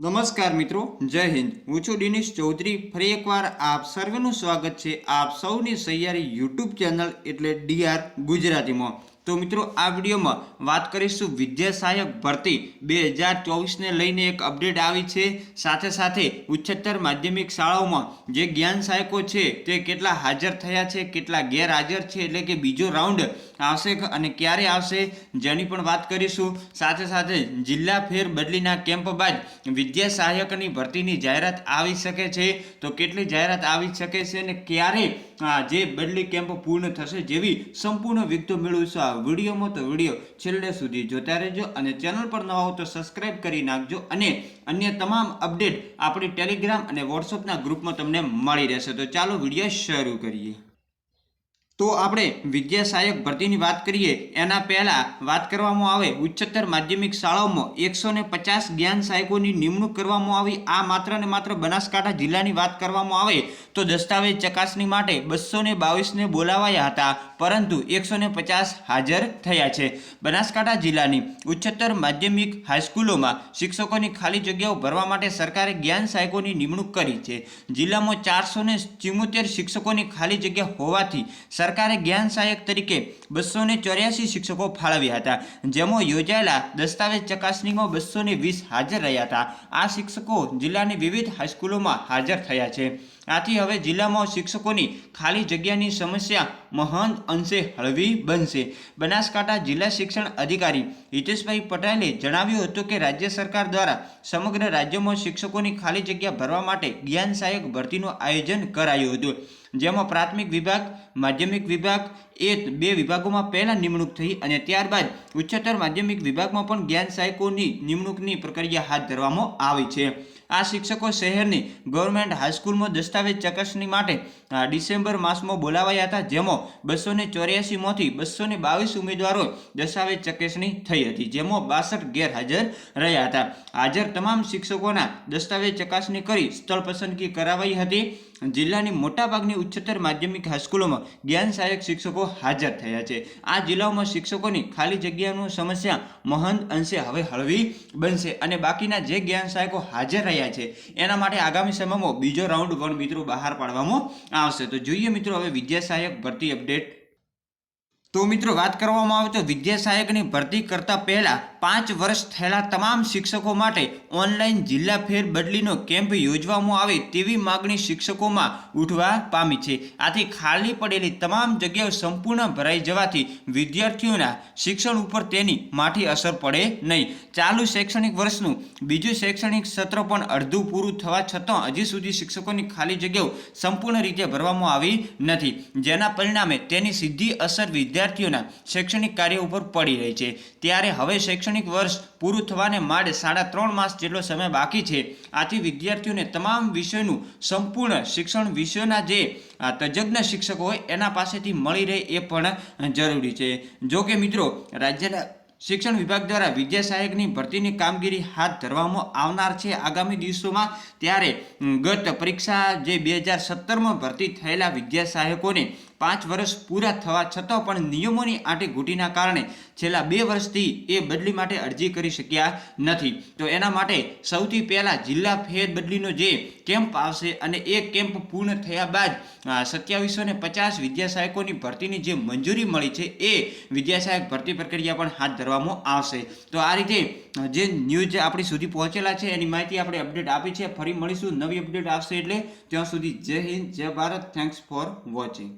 નમસ્કાર મિત્રો, જય હિન્દ. હું છું દિનેશ ચૌધરી. ફરી એકવાર આપ સર્વેનું સ્વાગત છે આપ સૌની સૈયારી યુટ્યુબ ચેનલ એટલે ડીઆર ગુજરાતીમાં. તો મિત્રો, આ વિડીયોમાં વાત કરીશું વિદ્યા સહાયક ભરતી બે હજાર ચોવીસને લઈને એક અપડેટ આવી છે. સાથે સાથે ઉચ્ચતર માધ્યમિક શાળાઓમાં જે જ્ઞાન સહાયકો છે તે કેટલા હાજર થયા છે, કેટલા ગેરહાજર છે, એટલે કે બીજો રાઉન્ડ આવશે અને ક્યારે આવશે જેની પણ વાત કરીશું. સાથે સાથે જિલ્લા ફેર બદલીના કેમ્પ બાદ વિદ્યા સહાયકની ભરતીની જાહેરાત આવી શકે છે. તો કેટલી જાહેરાત આવી શકે છે અને ક્યારે જે બદલી કેમ્પ પૂર્ણ થશે જેવી સંપૂર્ણ વિગતો મેળવીશું વિડીયોમાં તો વીડિયો છેલ્લે સુધી જોતા રહેજો અને ચેનલ પર ન હોવ તો સબસ્ક્રાઇબ કરી નાખજો અને અન્ય તમામ અપડેટ આપણી ટેલિગ્રામ અને વોટ્સઅપના ગ્રુપમાં તમને મળી રહેશે. તો ચાલો વીડિયો શરૂ કરીએ. તો આપણે વિદ્યા સહાયક ભરતીની વાત કરીએ, એના પહેલાં વાત કરવામાં આવે ઉચ્ચતર માધ્યમિક શાળાઓમાં એકસો ને પચાસ જ્ઞાન સહાયકોની નિમણૂક કરવામાં આવી, આ માત્ર ને માત્ર બનાસકાંઠા જિલ્લાની વાત કરવામાં આવે તો દસ્તાવેજ ચકાસણી માટે બસો ને બાવીસને બોલાવાયા હતા, પરંતુ એકસો ને પચાસ હાજર થયા છે. બનાસકાંઠા જિલ્લાની ઉચ્ચતર માધ્યમિક હાઈસ્કૂલોમાં શિક્ષકોની ખાલી જગ્યાઓ ભરવા માટે સરકારે જ્ઞાન સહાયકોની નિમણૂક કરી છે. જિલ્લામાં ચારસો ને શિક્ષકોની ખાલી જગ્યા હોવાથી સરકારે જ્ઞાન સહાયક તરીકે બસો ને ચોર્યાસી શિક્ષકો ફાળવ્યા હતા, જેમાં યોજાયેલા દસ્તાવેજ ચકાસણીમાં બસો ને વીસ હાજર રહ્યા હતા. આ શિક્ષકો જિલ્લાની વિવિધ હાઈસ્કૂલોમાં હાજર થયા છે. આથી હવે જિલ્લામાં શિક્ષકોની ખાલી જગ્યાની સમસ્યા મહાન અંશે હળવી બનશે. બનાસકાંઠા જિલ્લા શિક્ષણ અધિકારી હિતેશભાઈ પટેલે જણાવ્યું હતું કે રાજ્ય સરકાર દ્વારા સમગ્ર રાજ્યમાં શિક્ષકોની ખાલી જગ્યા ભરવા માટે જ્ઞાન સહાયક ભરતીનું આયોજન કરાયું હતું. જેમાં પ્રાથમિક વિભાગ, માધ્યમિક વિભાગ, એ બે વિભાગોમાં પહેલાં નિમણૂક થઈ અને ત્યારબાદ ઉચ્ચતર માધ્યમિક વિભાગમાં પણ જ્ઞાન સહાયકોની નિમણૂકની પ્રક્રિયા હાથ ધરવામાં આવી છે. આ શિક્ષકો શહેરની ગવર્મેન્ટ હાઈસ્કૂલમાં દસ્તાવેજ ચકાસણી માટે ડિસેમ્બર માસમાં બોલાવાયા હતા, જેમાં બસો ને ચોર્યાસીમાંથી બસો ને બાવીસ ઉમેદવારો દસ્તાવેજ ચકાસણી થઈ હતી, જેમાં બાસઠ ગેરહાજર રહ્યા હતા. હાજર તમામ શિક્ષકોના દસ્તાવેજ ચકાસણી કરી સ્થળ પસંદગી કરાવાઈ હતી. જિલ્લાની મોટાભાગની ઉચ્ચતર માધ્યમિક હાઈસ્કૂલોમાં જ્ઞાન સહાયક શિક્ષકો હાજર થયા છે. આ જિલ્લાઓમાં શિક્ષકોની ખાલી જગ્યાનું સમસ્યા મહંત અંશે હવે હળવી બનશે અને બાકીના જે જ્ઞાન સહાયકો હાજર રહ્યા છે, એના માટે આગામી સમયમાં બીજો રાઉન્ડ પણ મિત્રો બહાર પાડવામાં આવશે. તો જોઈએ મિત્રો હવે વિદ્યા સહાયક ભરતી અપડેટ. તો મિત્રો વાત કરવામાં આવે તો વિદ્યા સહાયકની ભરતી કરતા પહેલા પાંચ વર્ષ થયેલા તમામ શિક્ષકો માટે ઓનલાઈન જિલ્લા ફેર બદલીનો કેમ્પ યોજવામાં આવે તેવી માગણી શિક્ષકોમાં ઉઠવા પામી છે. આથી ખાલી પડેલી તમામ જગ્યાઓ સંપૂર્ણ ભરાઈ જવાથી વિદ્યાર્થીઓના શિક્ષણ ઉપર તેની માઠી અસર પડે નહીં. ચાલુ શૈક્ષણિક વર્ષનું બીજું શૈક્ષણિક સત્ર પણ અડધું પૂરું થવા છતાં હજી સુધી શિક્ષકોની ખાલી જગ્યાઓ સંપૂર્ણ રીતે ભરવામાં આવી નથી, જેના પરિણામે તેની સીધી અસર વિદ્યાર્થીઓના શૈક્ષણિક કાર્ય ઉપર પડી રહી છે. ત્યારે હવે શૈક્ષણિક વર્ષ પૂરું થવાને માંડ સાડા ત્રણ માસ જેટલો સમય બાકી છે. આથી વિદ્યાર્થીઓને તમામ વિષયનું સંપૂર્ણ શિક્ષણ વિષયોના જે તજજ્ઞ શિક્ષકો હોય એના પાસેથી મળી રહે એ પણ જરૂરી છે. જો કે મિત્રો, રાજ્યના શિક્ષણ વિભાગ દ્વારા વિદ્યા સહાયકની ભરતીની કામગીરી હાથ ધરવામાં આવનાર છે આગામી દિવસોમાં. ત્યારે ગત પરીક્ષા જે બે હજાર સત્તરમાં ભરતી થયેલા વિદ્યા સહાયકોને પાંચ વર્ષ પૂરા થવા છતાં પણ નિયમોની આંટી ઘૂંટીના કારણે છેલ્લા બે વર્ષથી એ બદલી માટે અરજી કરી શક્યા નથી. તો એના માટે સૌથી પહેલાં જિલ્લા ફેર બદલીનો જે કેમ્પ આવશે અને એ કેમ્પ પૂર્ણ થયા બાદ સત્યાવીસો ને પચાસ વિદ્યાસહાયકોની ભરતીની જે મંજૂરી મળી છે એ વિદ્યાસહાયક ભરતી પ્રક્રિયા પણ હાથ ધરવામાં આવશે. તો આ રીતે જે ન્યૂઝ આપણી સુધી પહોંચેલા છે એની માહિતી આપણે અપડેટ આપી છે. ફરી મળીશું. નવી અપડેટ આવશે એટલે ત્યાં સુધી જય હિન્દ, જય ભારત. Thanks for watching.